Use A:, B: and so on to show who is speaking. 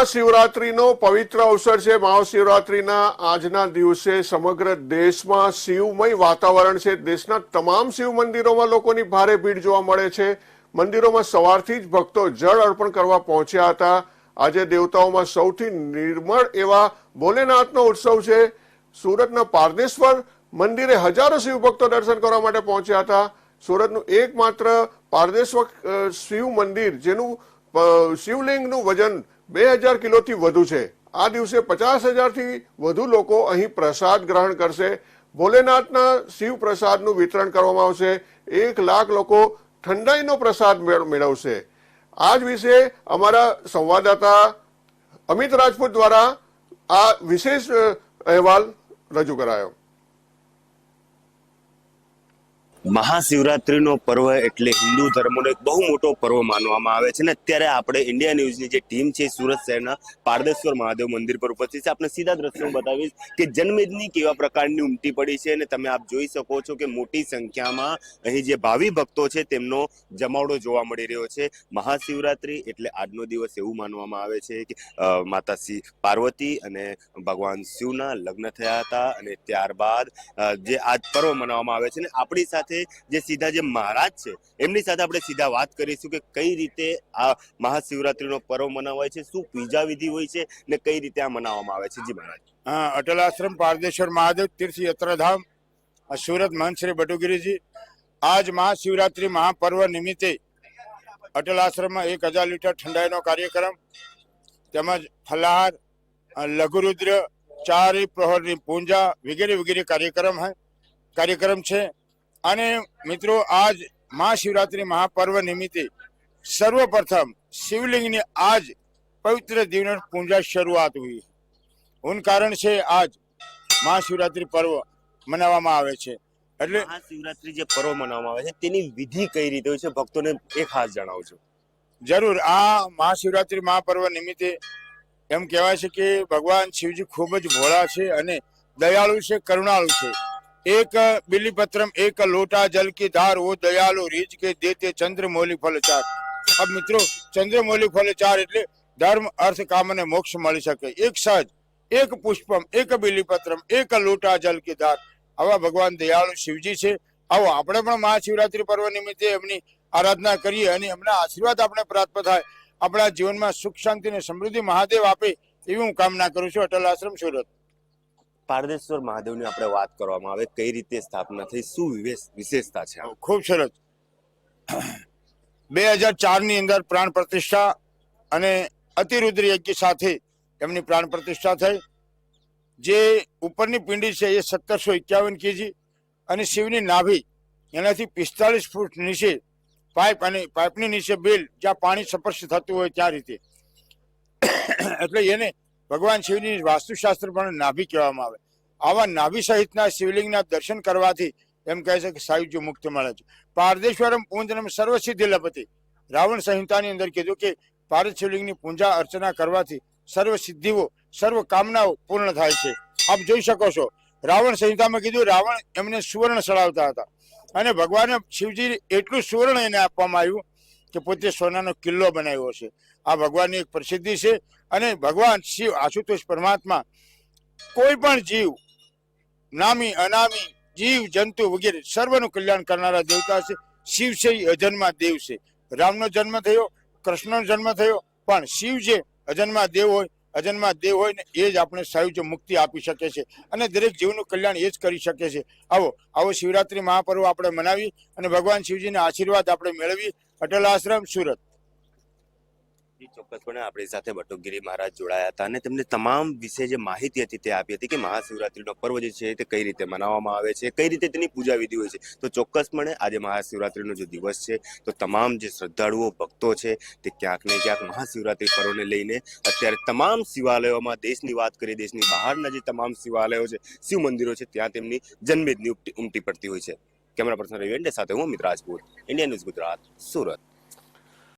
A: મહાશિવરાત્રીનો પવિત્ર અવસર છે. મહાશિવરાત્રિના આજના દિવસે સમગ્ર દેશમાં શિવમય વાતાવરણ છે. દેશના તમામ શિવ મંદિરોમાં લોકોની ભારે ભીડ જોવા મળે છે. મંદિરોમાં સવારથી જ ભક્તો જળ અર્પણ કરવા પહોંચ્યા હતા. આજે દેવતાઓમાં સૌથી નિર્મળ એવા ભોલેનાથનો ઉત્સવ છે. સુરતના પારદેશ્વર મંદિરે હજારો શિવ ભક્તો દર્શન કરવા માટે પહોંચ્યા હતા. સુરતનું એકમાત્ર પારદેશ્વર શિવ મંદિર, જેનું શિવલિંગનું વજન બે હજાર કિલોથી વધુ છે. આ દિવસે પચાસ હજારથી વધુ લોકો અહીં પ્રસાદ ગ્રહણ કરશે. ભોલેનાથના શિવ પ્રસાદનું વિતરણ કરવામાં આવશે. એક લાખ લોકો ઠંડાઈનો પ્રસાદ મેળ- મેળવશે. આ જ વિશે અમારા સંવાદદાતા અમિત રાજપૂત દ્વારા આ વિશેષ અહેવાલ રજૂ કરાયો.
B: મહાશિવરાત્રીનો પર્વ એટલે હિન્દુ ધર્મનો એક બહુ મોટો પર્વ માનવામાં આવે છે. ને અત્યારે આપણે ઇન્ડિયા ન્યૂઝની જે ટીમ છે સુરત શહેરના પારદેશ્વર મહાદેવ મંદિર પર ઉપસ્થિત છે. આપણે સીધા દ્રશ્યો બતાવીશ કે જન્મેદની કેવા પ્રકારની ઉમટી પડી છે અને તમે આપ જોઈ શકો છો કે મોટી સંખ્યામાં અહીં જે ભાવિ ભક્તો છે તેમનો જમાવડો જોવા મળી રહ્યો છે. મહાશિવરાત્રી એટલે આજનો દિવસ એવું માનવામાં આવે છે કે માતા શ્રી પાર્વતી અને ભગવાન શિવના લગ્ન થયા હતા અને ત્યારબાદ જે આજ પર્વ મનાવવામાં આવે છે. ને આપણી સાથે છે જે સીધા જે મહારાજ છે, એમની સાથે આપણે સીધા વાત કરીશું કે કઈ રીતે આ મહાશિવરાત્રિનો પર્વ મનાવાય છે, શું પૂજા વિધિ હોય છે ને કઈ રીતે આ મનાવવામાં આવે છે. જી મહારાજ.
C: હા અટલ આશ્રમ પારદેશ્વર, મહાદેવ, તીર્થયાત્રાધામ સુરત મહંત શ્રી બટુગીરીજી આજ મહાશિવરાત્રિ મહાપર્વ નિમિત્તે અટલ આશ્રમમાં એક હજાર લીટર ઠંડાઈનો કાર્યક્રમ, તેમજ ફલાહાર લઘુરુદ્ર, ચારે, પ્રહરની પૂંજા વગેરે વગેરે કાર્યક્રમ હૈ, કાર્યક્રમ છે. અને મિત્રો આજ મહાશિવરાત્રી મહાપર્વ નિમિત્તે સર્વપ્રથમ શિવલિંગની આજ પવિત્ર દિવસ પૂજા શરૂઆત हुई ઉન કારણ છે આજ મહાશિવરાત્રિ પર્વ મનાવવામાં આવે છે. એટલે
B: મહાશિવરાત્રિ જે પર્વ મનાવવામાં આવે છે તેની વિધિ કઈ રીતે હોય છે ભક્તોને એ ખાસ જણાવજો
C: જરૂર આ મહાશિવરાત્રિ મહાપર્વ નિમિત્તે એમ કહેવાય છે કે ભગવાન શિવજી ખૂબ જ ભોળા છે અને દયાળુ છે કરુણાળુ છે. એક બિલીપત્રમ એક લોટા જલ કી ધાર વો દયાળુ રીજ કે દેતે ચંદ્રમૌલી ફલ ચાર અબ મિત્રો ચંદ્રમૌલી ફલ ચાર એટલે ધર્મ, અર્થ, કામ અને મોક્ષ મળી શકે. એક સહજ એક પુષ્પમ, એક બિલીપત્રમ, એક લોટા જલ કી ધાર. આવા ભગવાન દયાળુ શિવજી છે. આવો આપણે પણ મહાશિવરાત્રિ પર્વ નિમિત્તે એમની આરાધના કરીએ અને એમના આશીર્વાદ આપણે પ્રાપ્ત થાય. આપણા જીવનમાં સુખ શાંતિ અને સમૃદ્ધિ મહાદેવ આપે એવી હું કામના કરું છું. અટલ આશ્રમ, સુરત.
B: પારદેશ્વર મહાદેવની આપણે વાત કરવામાં આવે, કઈ રીતે સ્થાપના થઈ, શું વિશેષતા છે
C: ખૂબ સરસ. બે હજાર ચારની અંદર પ્રાણ પ્રતિષ્ઠા અને અતિરુદ્ર યજ્ઞ સાથે એમની પ્રાણ પ્રતિષ્ઠા થઈ. જે ઉપરની પિંડી છે એ સત્તરસો એકાવન કેજી અને શિવની નાભી એનાથી પિસ્તાલીસ ફૂટ નીચે પાઇપ અને પાઇપની નીચે બેલ જ્યાં પાણી સ્પર્શ થતું હોય ત્યાં રીતે. એટલે એને ભગવાન શિવની વાસ્તુશાસ્ત્ર પણ નાભી કહેવામાં આવે. આવા નાભી સહિતના શિવલિંગના દર્શન કરવાથી એમ કહે છે કે સાયુજ્ય મુક્ત મળે છે. પારદેશ્વરમ પૂંજનમ સર્વસિદ્ધિ લપતિ રાવણ સંહિતાની અંદર કીધું કે પારદ શિવલિંગની પૂજા અર્ચના કરવાથી સર્વ સિદ્ધિઓ, સર્વ કામનાઓ પૂર્ણ થાય છે. આપ જોઈ શકો છો, રાવણ સંહિતામાં કીધું રાવણ એમને સુવર્ણ ચડાવતા હતા. અને ભગવાને શિવજી એટલું સુવર્ણ એને આપવામાં આવ્યું કે પોતે સોનાનો કિલ્લો બનાવ્યો છે આ ભગવાનની એક પ્રસિદ્ધિ છે. અને ભગવાન શિવ, આશુતોષ પરમાત્મા કોઈ પણ જીવ, નામી, અનામી, જીવ, જંતુ વગેરે સર્વનું કલ્યાણ કરનારા દેવતા છે. શિવ છે અજન્મા દેવ છે. રામનો જન્મ થયો, કૃષ્ણનો જન્મ થયો, પણ શિવ જે અજન્મા દેવ હોય, અજન્મા દેવ હોય ને એ જ આપણે સાયુજ્ય મુક્તિ આપી શકે છે. અને દરેક જીવનું કલ્યાણ એ જ કરી શકે છે. આવો આવો શિવરાત્રિ મહાપર્વ આપણે મનાવી અને ભગવાન શિવજીના આશીર્વાદ આપણે મેળવી અટલ આશ્રમ, સુરત.
B: ચોક્કસપણે આપણી સાથે બટુકગીરી મહારાજ જોડાયા હતા અને તેમને તમામ વિશે જે માહિતી હતી તે આપી હતી કે મહાશિવરાત્રિનો પર્વ જે છે તે કઈ રીતે મનાવવામાં આવે છે, કઈ રીતે તેની પૂજા વિધિ હોય છે. તો ચોક્કસપણે આજે મહાશિવરાત્રીનો જે દિવસ છે, તો તમામ જે શ્રદ્ધાળુઓ, ભક્તો છે, તે ક્યાંક ને ક્યાંક મહાશિવરાત્રી પર્વને લઈને અત્યારે તમામ શિવાલયોમાં દેશની વાત કરીએ, દેશની બહારના જે તમામ શિવાલયો છે, શિવ મંદિરો છે, ત્યાં તેમની જન્મેદની ઉમટી પડતી હોય છે. કેમેરા પર્સન રવિ સાથે હું અમિત રાજપૂત ઇન્ડિયન ન્યૂઝ ગુજરાત, સુરત.